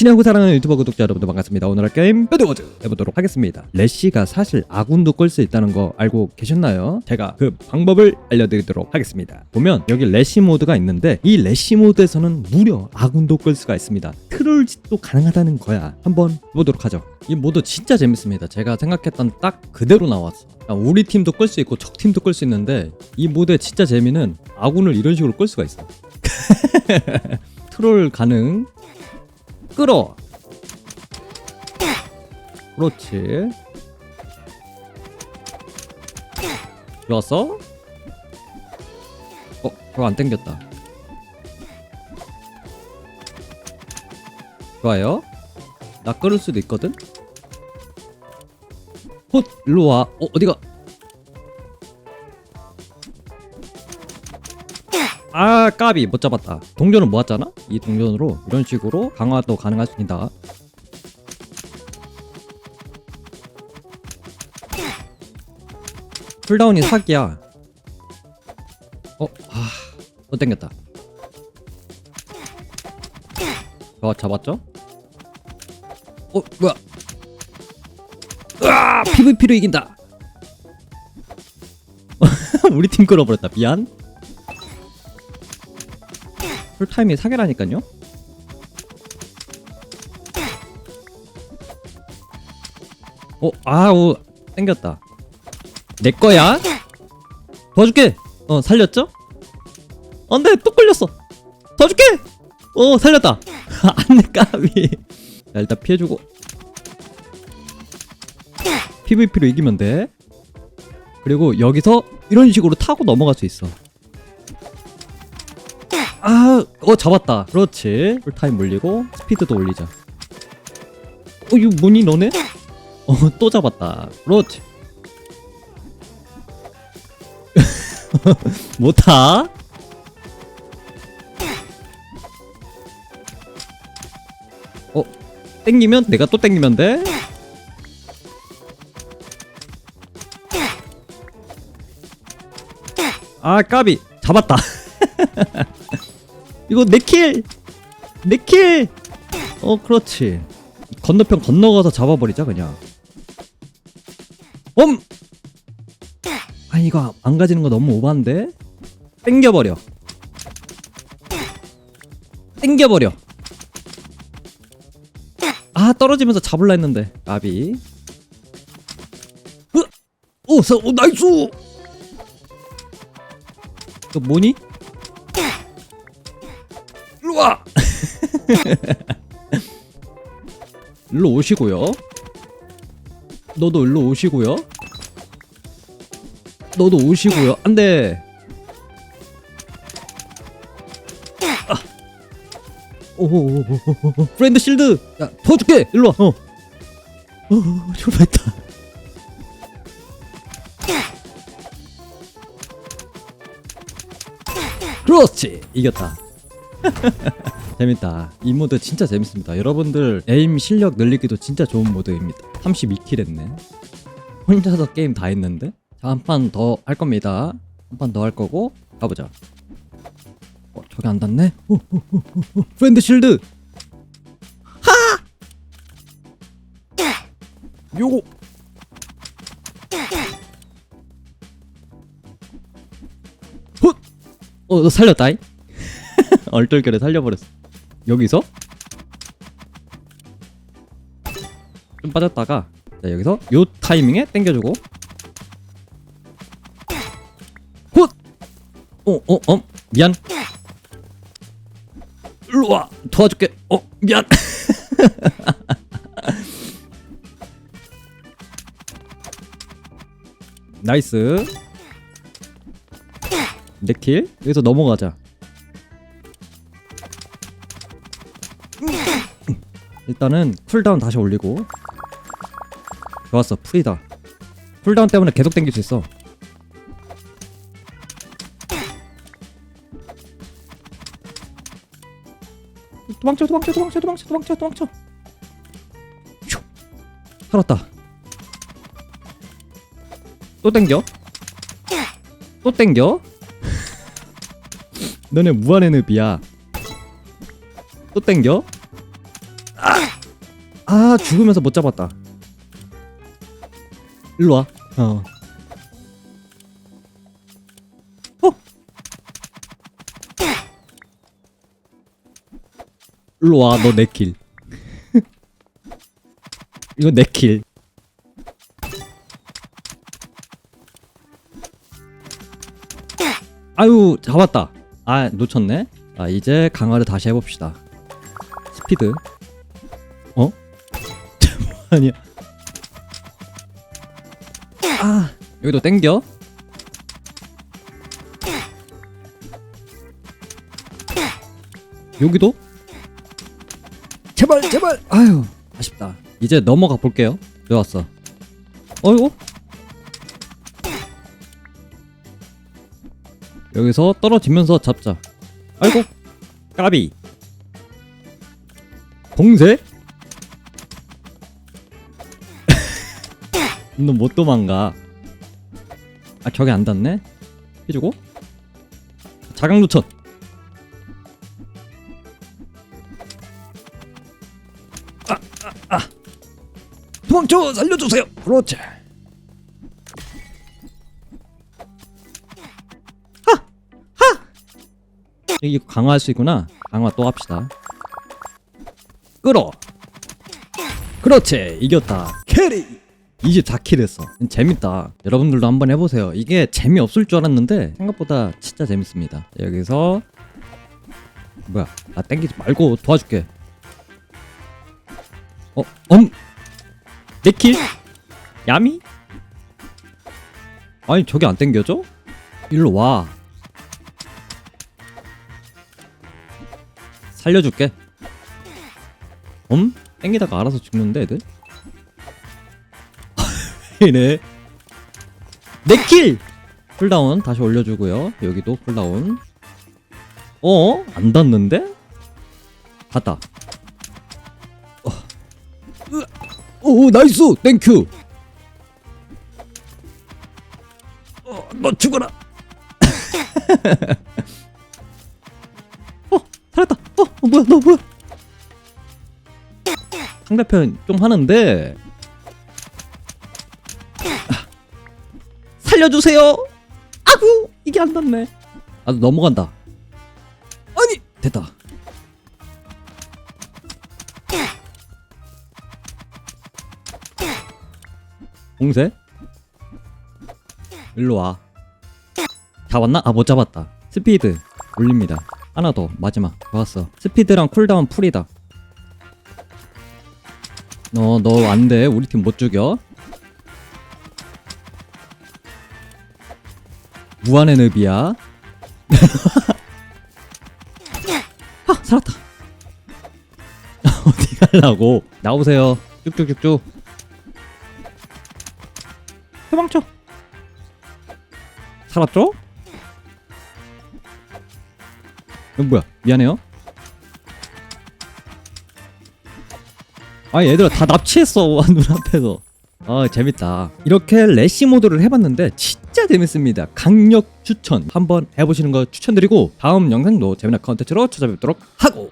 친하고 사랑하는 유튜버 구독자 여러분들 반갑습니다. 오늘 할 게임 배드워즈 해보도록 하겠습니다. 레시가 사실 아군도 끌 수 있다는 거 알고 계셨나요? 제가 그 방법을 알려드리도록 하겠습니다. 보면 여기 레시 모드가 있는데 이 레시 모드에서는 무려 아군도 끌 수가 있습니다. 트롤 짓도 가능하다는 거야. 한번 보도록 하죠. 이 모드 진짜 재밌습니다. 제가 생각했던 딱 그대로 나왔어. 그러니까 우리 팀도 끌 수 있고 적 팀도 끌 수 있는데 이 모드의 진짜 재미는 아군을 이런 식으로 끌 수가 있어. 트롤 가능 끌어 그렇지. 좋았어 어 저거 안 땡겼다. 좋아요. 나 끌을 수도 있거든. 헛 일로 와. 어, 어디가 아 까비. 못 잡았다. 동전은 모았잖아? 이 동전으로 이런 식으로 강화도 가능하십니다. 풀다운이 사기야. 어? 아, 또 땡겼다. 좋아 잡았죠? 어 뭐야? 으아 PVP로 이긴다. 우리 팀 끌어버렸다. 미안 풀타임이 사기라니까요 어, 아우, 땡겼다. 내 거야? 도와줄게! 어, 살렸죠? 안 돼! 또 걸렸어! 도와줄게! 어, 살렸다! 안 돼, 까비. 자, 일단 피해주고. PVP로 이기면 돼. 그리고 여기서 이런 식으로 타고 넘어갈 수 있어. 아, 어, 잡았다. 그렇지. 풀타임 물리고, 스피드도 올리자. 어, 이거 뭐니, 너네? 어, 또 잡았다. 그렇지. 못 타. 어, 땡기면 내가 또 땡기면 돼. 아, 까비. 잡았다. 이거 내 킬! 내 킬! 어, 그렇지. 건너편 건너가서 잡아버리자, 그냥. 엄! 아, 이거 안 가지는 거 너무 오반데? 땡겨버려. 땡겨버려. 아, 떨어지면서 잡을라 했는데. 나비. 으! 오, 사, 오, 나이스! 그 뭐니? 일로 오시고요. 너도 일로 오시고요. 너도 오시고요. 안 돼. 아. 오호호호호 프렌드 실드. 야, 도와줄게. 일로 와. 어. 어, 출발했다. 그렇지. 이겼다. 재밌다. 이 모드 진짜 재밌습니다. 여러분들 에임 실력 늘리기도 진짜 좋은 모드입니다. 32킬 했네. 혼자서 게임 다 했는데? 자, 한 판 더 할 겁니다. 한 판 더 할 거고 가보자. 어, 저게 안 닿네? 오, 오, 오, 오, 오. 프렌드 실드! 하! 요거! 훗! 어, 너 살렸다잉? 얼떨결에 살려버렸어. 여기서 좀 빠졌다가 자 여기서 요 타이밍에 당겨주고 훗! 어, 어, 어, 미안. 일로 와, 도와줄게. 어, 미안. 나이스. 넥킬 여기서 넘어가자. 일단은 쿨다운 다시 올리고. 좋았어 풀이다. 쿨다운 때문에 계속 당길 수 있어. 도망쳐 도망쳐 도망쳐 도망쳐 도망쳐 도망쳐. 휴. 살았다. 또 땡겨? 또 땡겨? 너네 무한의 늪이야. 또 땡겨? 아 아 죽으면서 못 잡았다. 일로 와. 어. 어? 일로 와너 내킬. 이거 내킬. 아유 잡았다. 아 놓쳤네. 아 이제 강화를 다시 해봅시다. 스피드. 어? 아니야. 아. 여기도 땡겨? 여기도? 제발 제발! 아유 아쉽다. 이제 넘어가 볼게요. 왜 왔어. 어이구. 여기서 떨어지면서 잡자. 아이고 까비. 공세 너 못 도망가? 아 격이 안 닿네? 해주고. 자강루천. 아, 아, 아. 도망쳐 살려주세요. 그렇지. 이거 강화할 수 있구나. 강화 또 합시다. 끌어. 그렇지 이겼다. 캐리 24킬 했어 재밌다 여러분들도 한번 해보세요 이게 재미없을 줄 알았는데 생각보다 진짜 재밌습니다 여기서 뭐야 나 땡기지 말고 도와줄게 어? 엄! 내킬? 야미? 아니 저게 안 땡겨져? 일로 와 살려줄게 엄? 땡기다가 알아서 죽는데 애들? 이네 내킬! 쿨다운 다시 올려주고요 여기도 쿨다운 어? 안 닿는데? 닿다 어. 오 나이스 땡큐 어, 너 죽어라 어 살았다 어, 어 뭐야 너 뭐야 상대편 좀 하는데 살려주세요. 아구 이게 안 닿네. 아 넘어간다. 아니! 됐다. 공세? 일로 와. 잡았나? 아 못 잡았다. 스피드 올립니다. 하나 더 마지막. 좋았어. 스피드랑 쿨다운 풀이다. 너너 안돼. 우리 팀 못 죽여 무한의 늪이야. 아 살았다. 어디 갈라고? 나오세요. 쭉쭉쭉쭉. 도망쳐. 살았죠? 어, 뭐야? 미안해요. 아 얘들아 다 납치했어 눈앞에서 아 재밌다. 이렇게 레시 모드를 해봤는데 진짜 재밌습니다. 강력 추천 한번 해보시는 거 추천드리고 다음 영상도 재미난 컨텐츠로 찾아뵙도록 하고